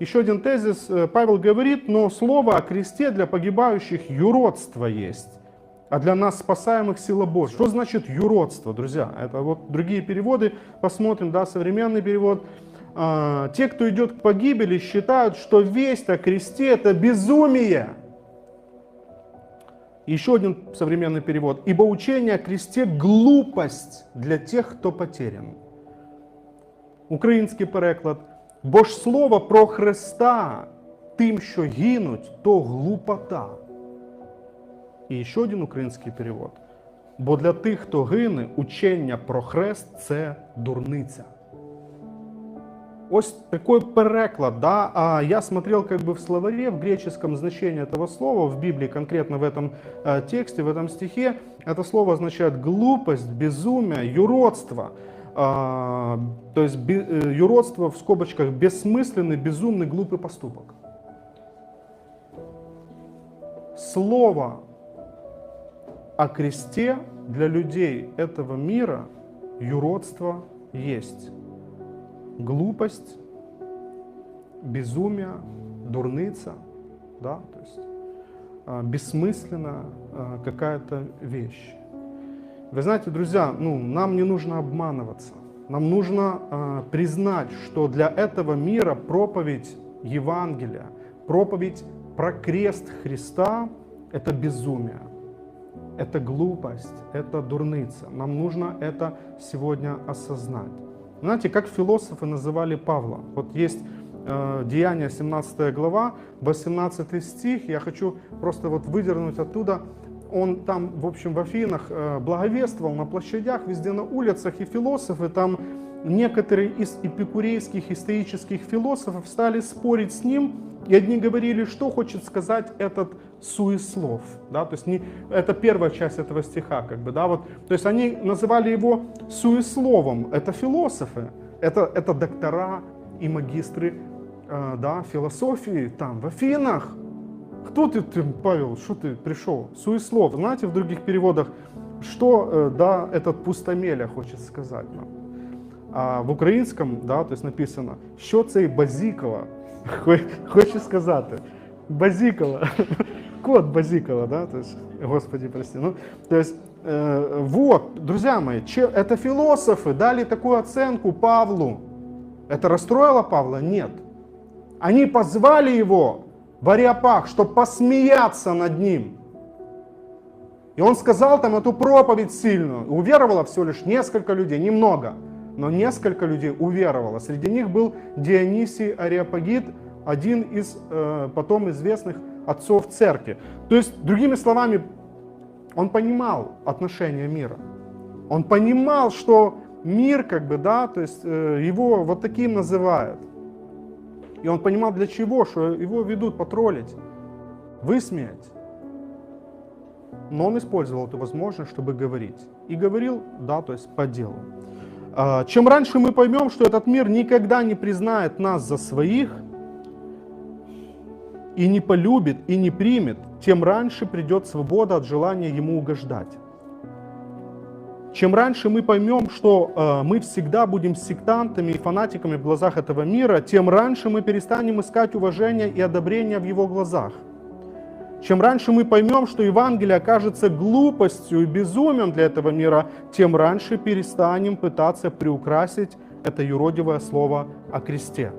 еще один тезис, э, Павел говорит, но слово о кресте для погибающих юродство есть, а для нас спасаемых сила Божья. Что значит юродство, друзья? Это вот другие переводы, посмотрим, да, современный перевод. А, те, кто идет к погибели, считают, что весть о кресте это безумие. Еще один современный перевод. Ибо учение о кресте глупость для тех, кто потерян. Український переклад. Бо ж слово про Христа тим, що гинуть, то глупота. І ще один український перевод. Бо для тих, хто гине, учення про хрест це дурниця. Ось такой переклад, да, а я смотрел как бы в словаре, в греческом значении этого слова, в Библии, конкретно в этом э, тексте, в этом стихе, это слово означает глупость, безумие, юродство. А, то есть э, юродство в скобочках бессмысленный, безумный, глупый поступок. Слово о кресте для людей этого мира юродство есть глупость, безумие, дурница, да, то есть а, бессмысленно а, какая-то вещь. Вы знаете, друзья, ну, нам не нужно обманываться. Нам нужно э, признать, что для этого мира проповедь Евангелия, проповедь про крест Христа – это безумие, это глупость, это дурница. Нам нужно это сегодня осознать. Знаете, как философы называли Павла? Вот есть э, Деяния 17 глава, 18 стих. Я хочу просто вот выдернуть оттуда. Он там, в общем, в Афинах э, благовествовал на площадях, везде на улицах, и философы там, некоторые из эпикурейских и стоических философов стали спорить с ним, и одни говорили, что хочет сказать этот суеслов, да, то есть не, это первая часть этого стиха, как бы, да, вот, то есть они называли его суесловом, это философы, это, это доктора и магистры, э, да, философии там, в Афинах. Кто ты, ты Павел, что ты пришел? Суеслов, знаете, в других переводах, что, э, да, этот пустомеля хочет сказать нам. А в українському, да, то есть написано, що цей базікова хоче сказати. Базикала. Кот Базикала, да? То есть, Господи, прости. Ну, то есть, вот, друзья мои, это философы дали такую оценку Павлу. Это расстроило Павла? Нет. Они позвали его в Ариапах, чтобы посмеяться над ним. И он сказал там эту проповедь сильную. Уверовало всего лишь несколько людей, немного. Но несколько людей уверовало. Среди них был Дионисий Ариапагит, один из э, потом известных отцов церкви. То есть, другими словами, он понимал отношение мира. Он понимал, что мир, как бы, да, то есть э, его вот таким называют. И он понимал для чего, что его ведут потроллить, высмеять. Но он использовал эту возможность, чтобы говорить. И говорил, да, то есть по делу. А, чем раньше мы поймем, что этот мир никогда не признает нас за своих, и не полюбит, и не примет, тем раньше придет свобода от желания ему угождать. Чем раньше мы поймем, что э, мы всегда будем сектантами и фанатиками в глазах этого мира, тем раньше мы перестанем искать уважения и одобрения в его глазах. Чем раньше мы поймем, что Евангелие окажется глупостью и безумием для этого мира, тем раньше перестанем пытаться приукрасить это юродивое слово о кресте.